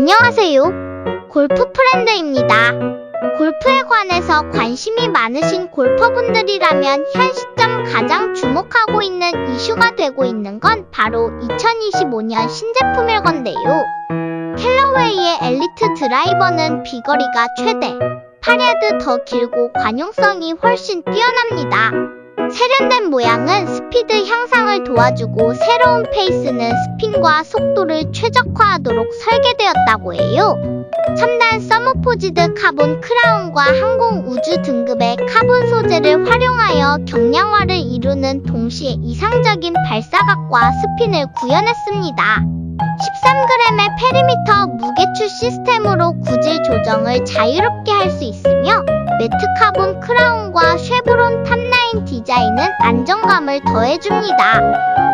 안녕하세요. 골프 프렌드입니다. 골프에 관해서 관심이 많으신 골퍼분들이라면 현 시점 가장 주목하고 있는 이슈가 되고 있는 건 바로 2025년 신제품일 건데요. 캘러웨이의 엘리트 드라이버는 비거리가 최대 8야드 더 길고 관용성이 훨씬 뛰어납니다. 세련된 모양은 스피드 향상을 도와주고 새로운 페이스는 스핀과 속도를 최적화하도록 설계되었다고 해요. 첨단 서머포지드 카본 크라운과 항공 우주 등급의 카본 소재를 활용하여 경량화를 이루는 동시에 이상적인 발사각과 스핀을 구현했습니다. 13g의 페리미터 무게추 시스템으로 구질 조정을 자유롭게 할 수 있으며 매트 카본 크라운과 쉐브론 디자인은 안정감을 더해줍니다.